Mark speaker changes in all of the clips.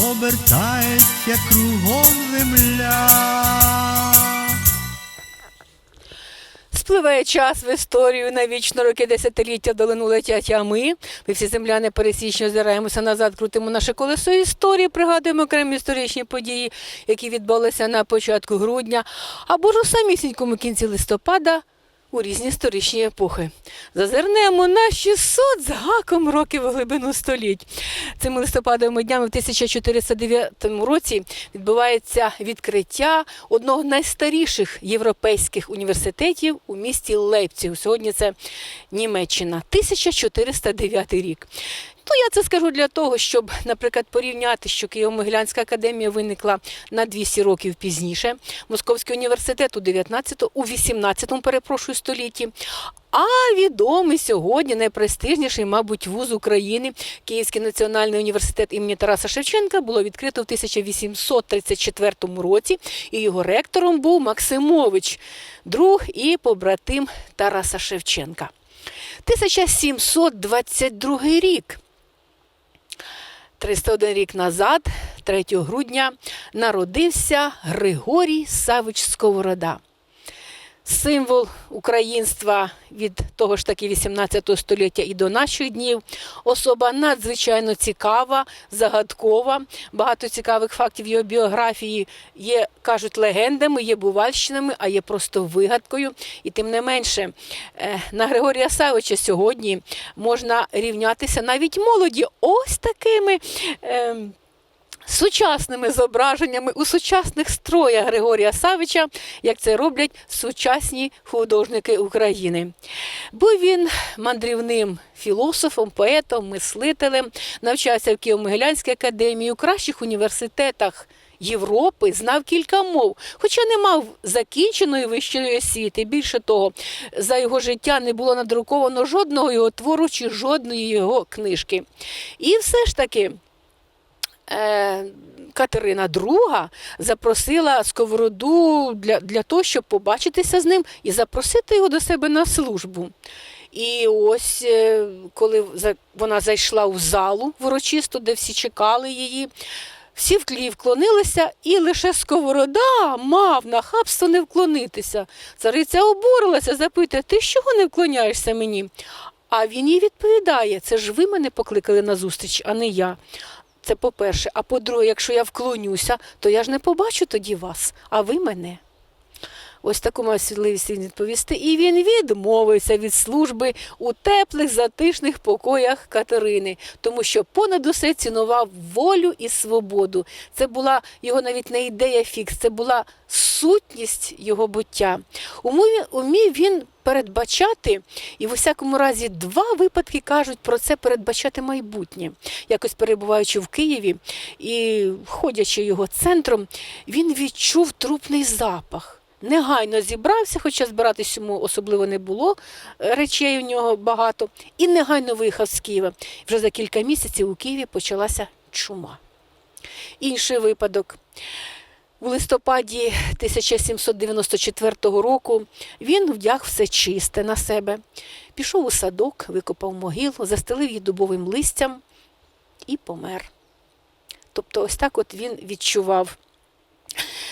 Speaker 1: обертається кругом земля.
Speaker 2: Спливає час в історію навічно роки десятиліття долину летять, а ми, ми всі земляни пересічні озираємося назад, крутимо наше колесо історії, пригадуємо окремі історичні події, які відбулися на початку грудня, або ж у самісінькому кінці листопада у різні історичні епохи. Зазирнемо на 600 з гаком років глибину століть. Цими листопадовими днями в 1409 році відбувається відкриття одного з найстаріших європейських університетів у місті Лейпциг. Сьогодні це Німеччина, 1409 рік. Ну, я це скажу для того, щоб, наприклад, порівняти, що Києво-Могилянська академія виникла на 200 років пізніше, Московський університет у 19-му, у 18-му, перепрошую, столітті. А відомий сьогодні найпрестижніший, мабуть, вуз України, Київський національний університет імені Тараса Шевченка, було відкрито в 1834 році, і його ректором був Максимович, друг і побратим Тараса Шевченка. 1722 рік. 301 рік назад, 3 грудня, народився Григорій Савич Сковорода. Символ українства від того ж таки 18 століття і до наших днів. Особа надзвичайно цікава, загадкова. Багато цікавих фактів його біографії є, кажуть, легендами, є бувальщинами, а є просто вигадкою. І тим не менше, е, на Григорія Савича сьогодні можна рівнятися навіть молоді ось такими. Сучасними зображеннями у сучасних строях Григорія Савича, як це роблять сучасні художники України. Був він мандрівним філософом, поетом, мислителем, навчався в Києво-Могилянській академії, у кращих університетах. Європи знав кілька мов, хоча не мав закінченої вищої освіти. Більше того, за його життя не було надруковано жодного його твору чи жодної його книжки. І все ж таки Катерина II запросила Сковороду для, для того, щоб побачитися з ним і запросити його до себе на службу. І ось е, коли вона зайшла у залу в урочисту, де всі чекали її, всі вклі- вклонилися, і лише Сковорода мав нахабство не вклонитися. Цариця обурилася, запитує, ти чого не вклоняєшся мені? А він їй відповідає: це ж ви мене покликали на зустріч, а не я. Це по-перше. А по-друге, якщо я вклонюся, то я ж не побачу тоді вас, а ви мене. Ось таку мав він відповісти. І він відмовився від служби у теплих, затишних покоях Катерини, тому що понад усе цінував волю і свободу. Це була його навіть не ідея фікс, це була сутність його буття. Умів, він передбачати, і в усякому разі два випадки кажуть про це передбачати майбутнє. Якось перебуваючи в Києві і ходячи його центром, він відчув трупний запах. Негайно зібрався, хоча збиратись йому особливо не було, е, речей у нього багато, і негайно виїхав з Києва. Вже за кілька місяців у Києві почалася чума. Інший випадок. У листопаді 1794 року він вдяг все чисте на себе, пішов у садок, викопав могилу, застелив її дубовим листям і помер. Тобто, ось так от він відчував.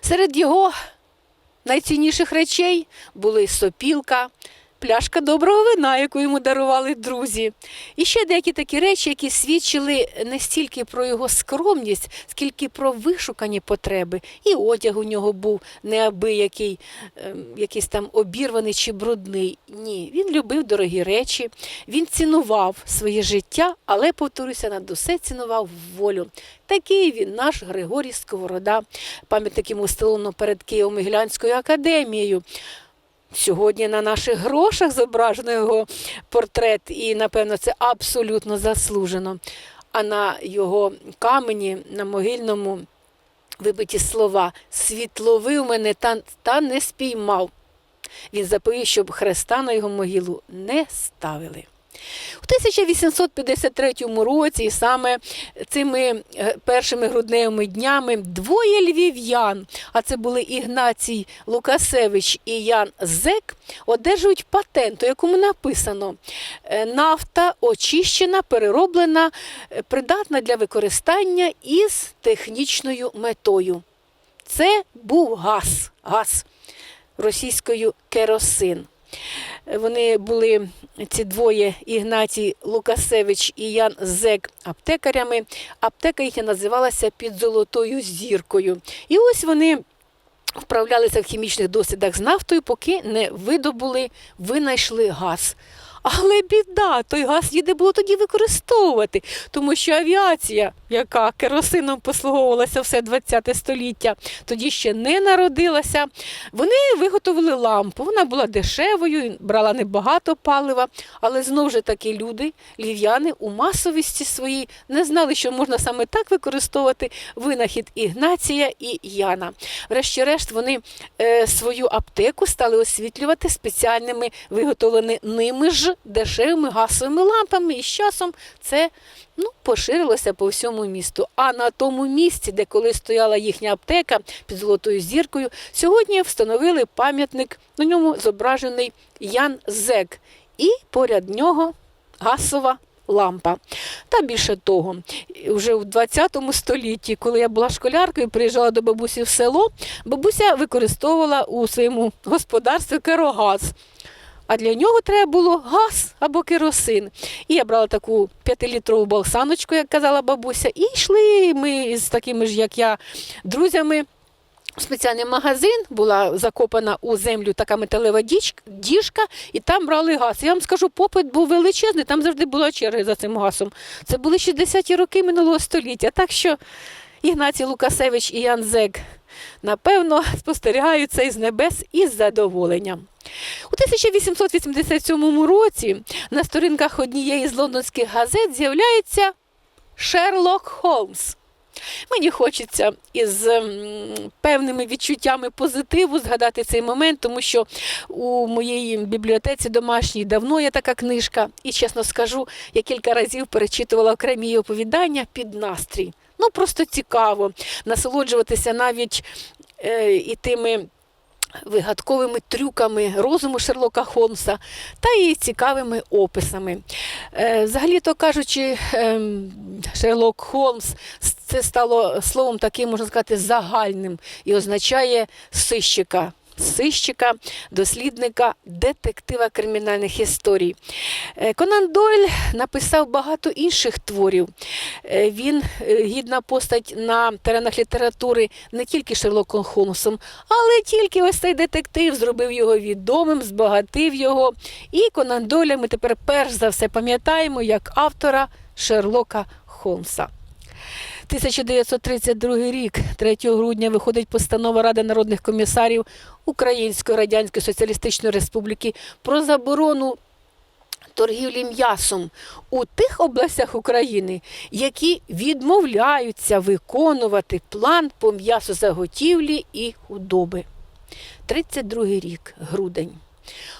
Speaker 2: Серед його найцінніших речей були сопілка, пляшка доброго вина, яку йому дарували друзі. І ще деякі такі речі, які свідчили не стільки про його скромність, скільки про вишукані потреби. І одяг у нього був неабиякий, ем, якийсь там обірваний чи брудний. Ні, він любив дорогі речі, він цінував своє життя, але, повторюся, над усе цінував волю. Такий він, наш Григорій Сковорода, пам'ятник йому встановлено перед Києво-Могилянською академією. Сьогодні на наших грошах зображено його портрет, і, напевно, це абсолютно заслужено. А на його камені, на могильному вибиті слова Світловив мене та, та не спіймав. Він заповів, щоб хреста на його могилу не ставили. У 1853 році, саме цими е, першими грудневими днями, двоє львів'ян, а це були Ігнацій Лукасевич і Ян Зек, одержують патент, у якому написано е, нафта очищена, перероблена, е, придатна для використання із технічною метою. Це був газ, газ російською керосин. Вони були ці двоє Ігнатій Лукасевич і Ян Зек аптекарями. Аптека їхня називалася під золотою зіркою. І ось вони вправлялися в хімічних дослідах з нафтою, поки не видобули, винайшли газ. Але біда, той газ ніде було тоді використовувати, тому що авіація, яка керосином послуговувалася все 20 століття, тоді ще не народилася. Вони виготовили лампу. Вона була дешевою, брала небагато палива, але знову ж таки люди, львів'яни, у масовісті своїй не знали, що можна саме так використовувати винахід Ігнація і Яна. Врешті-решт, вони е, свою аптеку стали освітлювати спеціальними виготовленими ними ж дешевими газовими лампами. І з часом це ну, поширилося по всьому місту. А на тому місці, де колись стояла їхня аптека під золотою зіркою, сьогодні встановили пам'ятник. На ньому зображений Ян Зек. І поряд нього газова лампа. Та більше того, вже в 20 столітті, коли я була школяркою, приїжджала до бабусі в село, бабуся використовувала у своєму господарстві керогаз. А для нього треба було газ або керосин. І я брала таку п'ятилітрову балсаночку, як казала бабуся, і йшли ми з такими ж, як я, друзями. Спеціальний магазин була закопана у землю така металева діжка, і там брали газ. Я вам скажу, попит був величезний, там завжди була черга за цим газом. Це були 60-ті роки минулого століття. Так що Ігнатій Лукасевич і Ян Зек, напевно, спостерігають це із небес із задоволенням. У 1887 році на сторінках однієї з лондонських газет з'являється Шерлок Холмс. Мені хочеться із певними відчуттями позитиву згадати цей момент, тому що у моїй бібліотеці домашній давно є така книжка, і чесно скажу, я кілька разів перечитувала окремі її оповідання під настрій. Ну просто цікаво насолоджуватися навіть е, і тими вигадковими трюками розуму Шерлока Холмса та і цікавими описами. Е, Взагалі-то кажучи, ем, Шерлок Холмс це стало словом таким, можна сказати, загальним і означає сищика. Сищика, дослідника, детектива кримінальних історій. Е, Конан Дойль написав багато інших творів. Е, Він е, гідна постать на теренах літератури не тільки Шерлоком Холмсом, але тільки ось цей детектив зробив його відомим, збагатив його. І Конан Дойля ми тепер перш за все пам'ятаємо як автора Шерлока Холмса. 1932 рік, 3 грудня, виходить постанова Ради народних комісарів Української Радянської Соціалістичної Республіки про заборону торгівлі м'ясом у тих областях України, які відмовляються виконувати план по м'ясозаготівлі і худоби. 32 рік, грудень.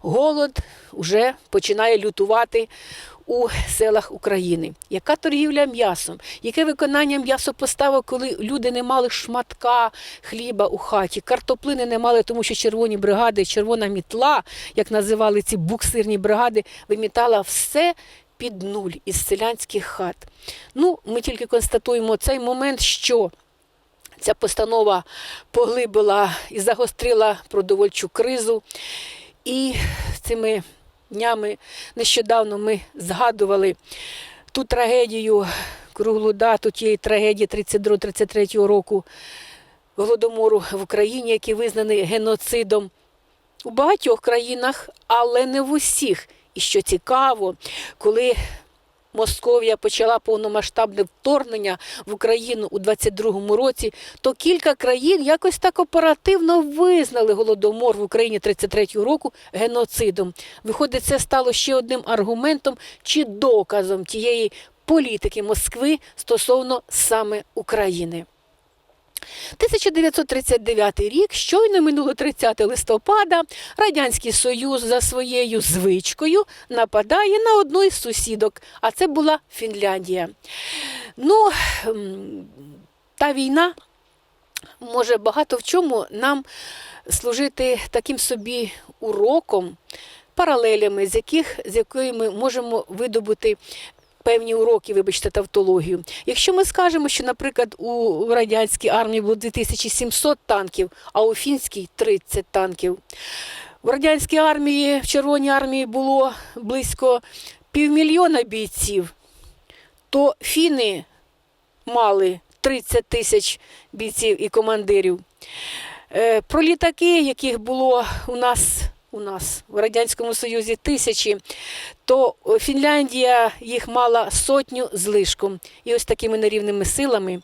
Speaker 2: Голод вже починає лютувати у селах України. Яка торгівля м'ясом? Яке виконання м'ясопоставок, коли люди не мали шматка хліба у хаті, картоплини не мали, тому що червоні бригади, червона мітла, як називали ці буксирні бригади, вимітала все під нуль із селянських хат. Ну, ми тільки констатуємо цей момент, що ця постанова поглибила і загострила продовольчу кризу. І цими днями нещодавно ми згадували ту трагедію, круглу дату тієї трагедії 32-33 року голодомору в Україні, який визнаний геноцидом у багатьох країнах, але не в усіх. І що цікаво, коли Московія почала повномасштабне вторгнення в Україну у 22-му році, то кілька країн якось так оперативно визнали голодомор в Україні 33-го року геноцидом. Виходить, це стало ще одним аргументом чи доказом тієї політики Москви стосовно саме України. 1939 рік, щойно минуло 30 листопада, Радянський Союз за своєю звичкою нападає на одну із сусідок, а це була Фінляндія. Ну, та війна може багато в чому нам служити таким собі уроком, паралелями, з яких з якої ми можемо видобути. Певні уроки, вибачте, тавтологію. Якщо ми скажемо, що, наприклад, у радянській армії було 2700 танків, а у фінській 30 танків. В радянській армії, в Червоній армії було близько півмільйона бійців, то фіни мали 30 тисяч бійців і командирів. Е, Про літаки, яких було у нас, у нас в Радянському Союзі тисячі, то Фінляндія їх мала сотню з лишком. І ось такими нерівними силами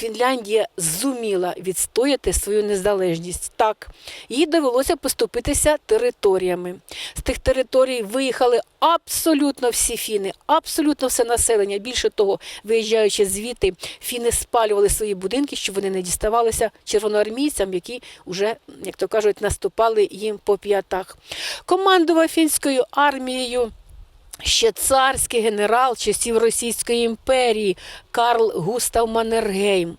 Speaker 2: Фінляндія зуміла відстояти свою незалежність. Так, їй довелося поступитися територіями. З тих територій виїхали абсолютно всі фіни, абсолютно все населення. Більше того, виїжджаючи звідти, фіни спалювали свої будинки, щоб вони не діставалися червоноармійцям, які вже, як то кажуть, наступали їм по п'ятах. Командував фінською армією. Ще царський генерал часів Російської імперії Карл Густав Маннергейм.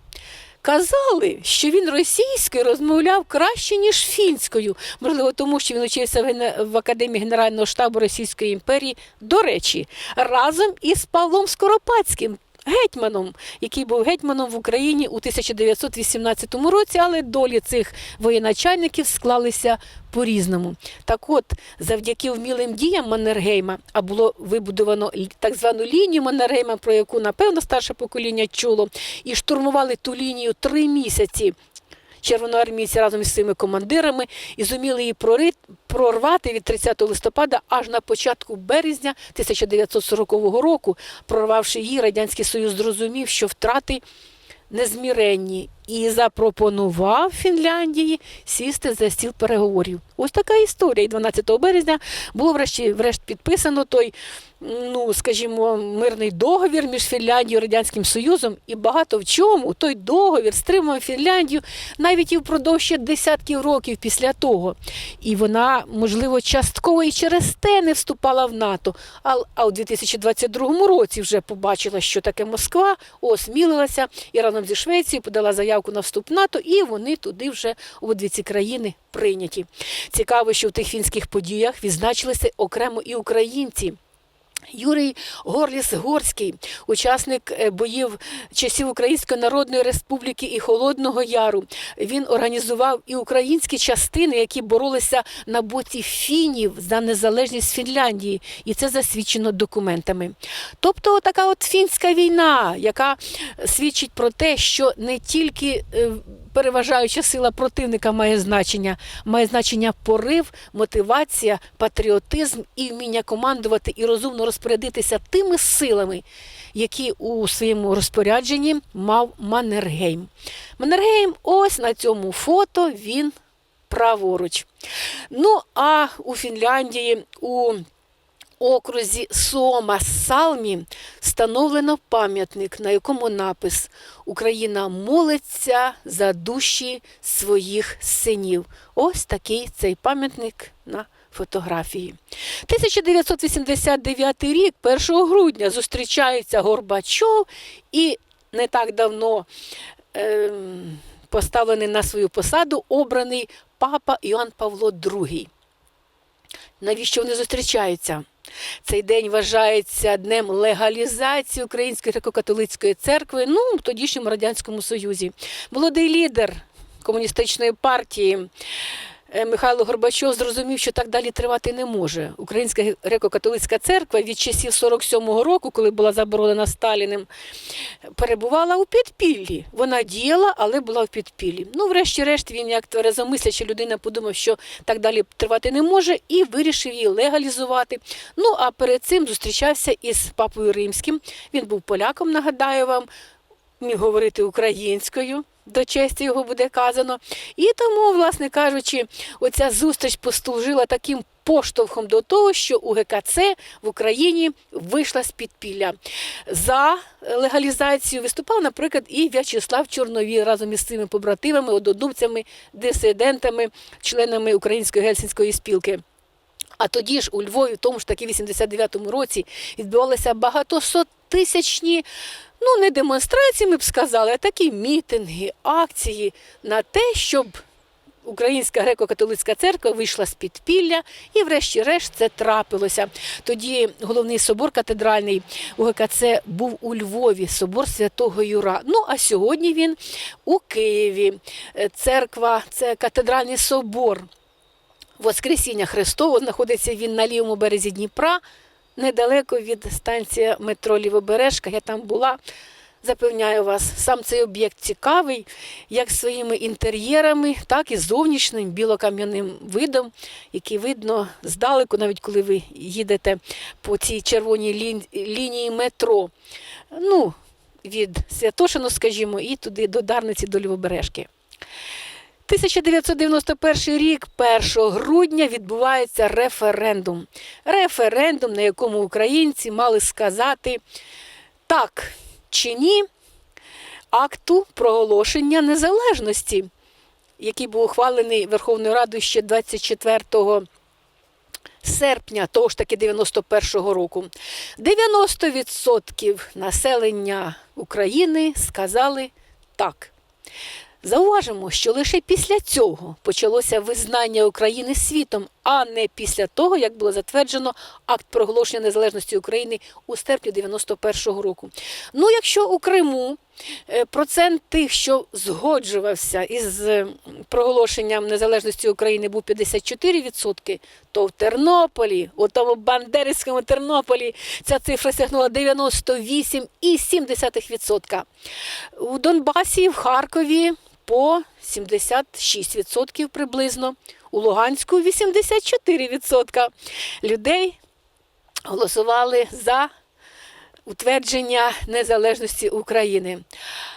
Speaker 2: Казали, що він російською розмовляв краще, ніж фінською. Можливо, тому що він учився в, Академії Генерального штабу Російської імперії, до речі, разом із Павлом Скоропадським, гетьманом, який був гетьманом в Україні у 1918 році, але долі цих воєначальників склалися по-різному. Так от, завдяки вмілим діям Маннергейма, а було вибудовано так звану лінію Маннергейма, про яку, напевно, старше покоління чуло, і штурмували ту лінію три місяці. Червоноармійці разом із своїми командирами і зуміли її прорвати від 30 листопада аж на початку березня 1940 року. Прорвавши її, Радянський Союз зрозумів, що втрати незміренні і запропонував Фінляндії сісти за стіл переговорів. Ось така історія. І 12 березня було врешті врешт підписано той, ну скажімо, мирний договір між Фінляндією і Радянським Союзом, і багато в чому той договір стримав Фінляндію навіть і впродовж ще десятків років після того. І вона, можливо, частково і через те не вступала в НАТО. А, у 2022 році вже побачила, що таке Москва, осмілилася і разом зі Швецією подала заявку на вступ НАТО, і вони туди вже обидві ці країни прийняті. Цікаво, що в тих фінських подіях відзначилися окремо і українці. Юрій Горліс Горський, учасник е, боїв часів Української Народної Республіки і Холодного Яру. Він організував і українські частини, які боролися на боці фінів за незалежність Фінляндії, і це засвідчено документами. Тобто, така от фінська війна, яка свідчить про те, що не тільки е, переважаюча сила противника має значення, має значення порив, мотивація, патріотизм і вміння командувати і розумно розпорядитися тими силами, які у своєму розпорядженні мав Маннергейм. Маннергейм, ось на цьому фото він праворуч. Ну а у Фінляндії у окрузі Сома Салмі встановлено пам'ятник, на якому напис Україна молиться за душі своїх синів. Ось такий цей пам'ятник на фотографії. 1989 рік, 1 грудня, зустрічаються Горбачов і не так давно ем, поставлений на свою посаду обраний папа Іоанн Павло II. Навіщо вони зустрічаються? Цей день вважається днем легалізації Української греко-католицької церкви ну, в тодішньому Радянському Союзі. Молодий лідер комуністичної партії Михайло Горбачов зрозумів, що так далі тривати не може. Українська греко-католицька церква від часів 47-го року, коли була заборонена Сталіним, перебувала у підпіллі. Вона діяла, але була в підпіллі. Ну, врешті-решт, він, як тверезомисляча людина, подумав, що так далі тривати не може, і вирішив її легалізувати. Ну, а перед цим зустрічався із папою римським. Він був поляком, нагадаю вам, міг говорити українською. До честі його буде казано. І тому, власне кажучи, оця зустріч послужила таким поштовхом до того, що УГКЦ в Україні вийшла з підпілля. За легалізацію виступав, наприклад, і В'ячеслав Чорновій разом із своїми побратимами, однодумцями, дисидентами, членами Української гельсінської спілки. А тоді ж у Львові, в тому ж таки 89-му році, відбувалися багатосоттисячні, ну не демонстрації, ми б сказали, а такі мітинги, акції на те, щоб Українська греко-католицька церква вийшла з підпілля, і, врешті-решт, це трапилося. Тоді головний собор катедральний УГКЦ був у Львові, собор святого Юра. Ну а сьогодні він у Києві. Е, Церква це катедральний собор. Воскресіння Христового знаходиться він на лівому березі Дніпра, недалеко від станції метро Лівобережка. Я там була. Запевняю вас, сам цей об'єкт цікавий, як своїми інтер'єрами, так і зовнішнім білокам'яним видом, який видно здалеку, навіть коли ви їдете по цій червоній лін- лінії метро. Ну, від Святошину, скажімо, і туди до Дарниці, до Лівобережки. 1991 рік, 1 грудня, відбувається референдум. Референдум, на якому українці мали сказати так чи ні акту проголошення незалежності, який був ухвалений Верховною Радою ще 24 серпня того ж таки 91-го року. 90% населення України сказали так. Зауважимо, що лише після цього почалося визнання України світом, а не після того, як було затверджено акт проголошення незалежності України у серпні 91-го року. Ну, якщо у Криму е, процент тих, що згоджувався із е, проголошенням незалежності України, був 54%, то в Тернополі, у тому Бандерівському Тернополі, ця цифра сягнула 98,7%. У Донбасі, в Харкові по 76% приблизно, у Луганську 84% людей голосували за утвердження незалежності України.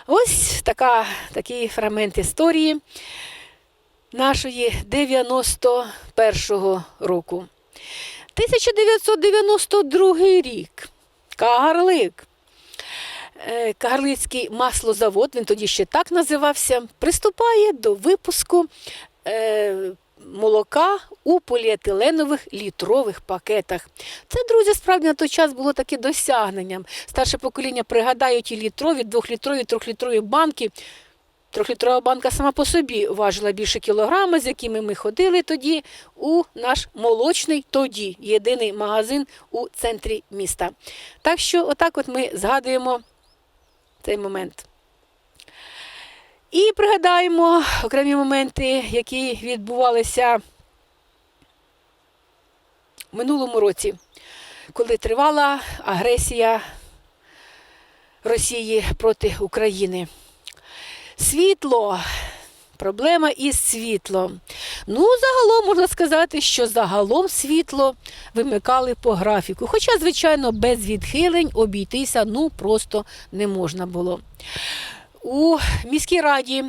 Speaker 2: Ось така, такий фрагмент історії нашої 91-го року. 1992 рік. Кагарлик. Е, Кагарлицький маслозавод, він тоді ще так називався, приступає до випуску е, молока у поліетиленових літрових пакетах. Це, друзі, справді на той час було таке досягненням. Старше покоління пригадає ті літрові, двохлітрові, трьохлітрові банки. Трьохлітрова банка сама по собі важила більше кілограма, з якими ми ходили тоді у наш молочний тоді єдиний магазин у центрі міста. Так що, отак, от ми згадуємо цей момент. І пригадаємо окремі моменти, які відбувалися в минулому році, коли тривала агресія Росії проти України. Світло. Проблема із світлом. Ну, загалом можна сказати, що загалом світло вимикали по графіку. Хоча, звичайно, без відхилень обійтися ну просто не можна було. У міській раді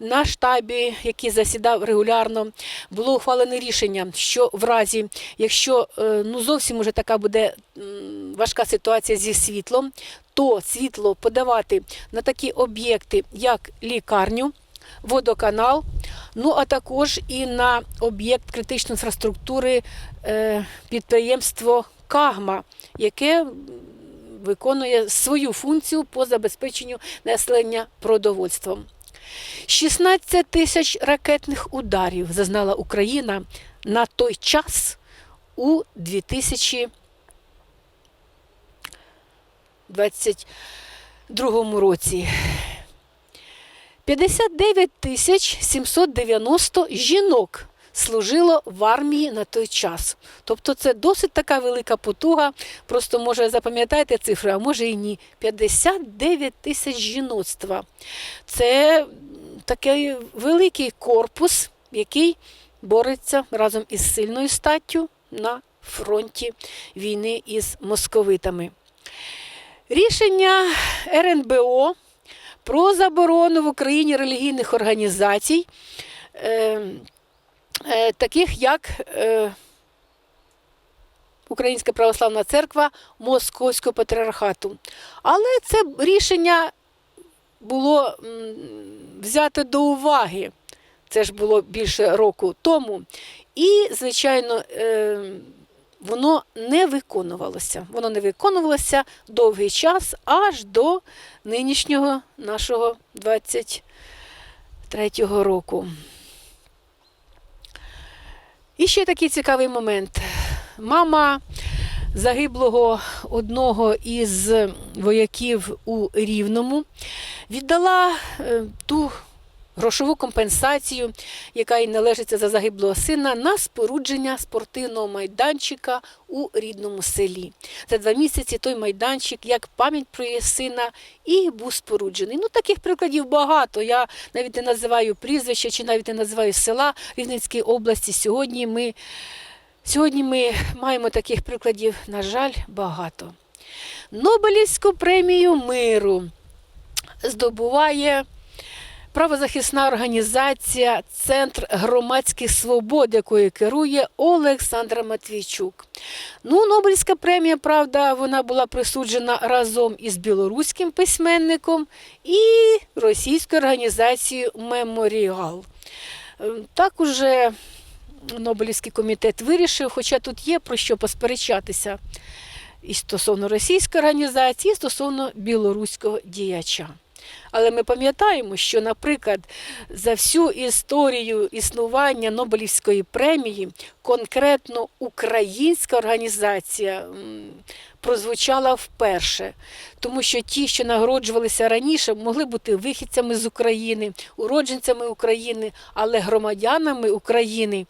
Speaker 2: на штабі, який засідав регулярно, було ухвалене рішення, що в разі, якщо е, ну зовсім уже така буде важка ситуація зі світлом, то світло подавати на такі об'єкти, як лікарню, водоканал, ну а також і на об'єкт критичної інфраструктури е, підприємство Кагма, яке виконує свою функцію по забезпеченню населення продовольством. 16 тисяч ракетних ударів зазнала Україна на той час у 2022 році. 59 тисяч 790 жінок служило в армії на той час. Тобто це досить така велика потуга. Просто може запам'ятайте цифри, а може і ні. 59 тисяч жіноцтва. Це такий великий корпус, який бореться разом із сильною статтю на фронті війни із московитами. Рішення РНБО про заборону в Україні релігійних організацій. Е, е, таких як е, Українська православна церква Московського патріархату. Але це рішення було взято до уваги. Це ж було більше року тому. І, звичайно, е, воно не виконувалося. Воно не виконувалося довгий час аж до нинішнього нашого 23-го року. І ще такий цікавий момент. Мама загиблого одного із вояків у Рівному віддала е, ту грошову компенсацію, яка їй належиться за загиблого сина, на спорудження спортивного майданчика у рідному селі. За два місяці той майданчик, як пам'ять про її сина, і був споруджений. Ну, таких прикладів багато. Я навіть не називаю прізвища чи навіть не називаю села Рівненської області. Сьогодні ми, сьогодні ми маємо таких прикладів, на жаль, багато. Нобелівську премію миру здобуває правозахисна організація Центр громадських свобод, якою керує Олександра Матвійчук. Ну, Нобелівська премія, правда, вона була присуджена разом із білоруським письменником і російською організацією Меморіал. Е, Так уже Нобелівський комітет вирішив, хоча тут є про що посперечатися і стосовно російської організації, і стосовно білоруського діяча. Але ми пам'ятаємо, що, наприклад, за всю історію існування Нобелівської премії конкретно українська організація прозвучала вперше, тому що ті, що нагороджувалися раніше, могли бути вихідцями з України, уродженцями України, але громадянами України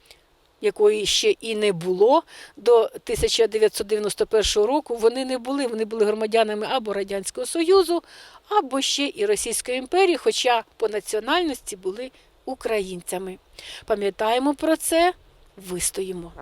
Speaker 2: якої ще і не було до 1991 року, вони не були. Вони були громадянами або Радянського Союзу, або ще і Російської імперії, хоча по національності були українцями. Пам'ятаємо про це, вистоїмо.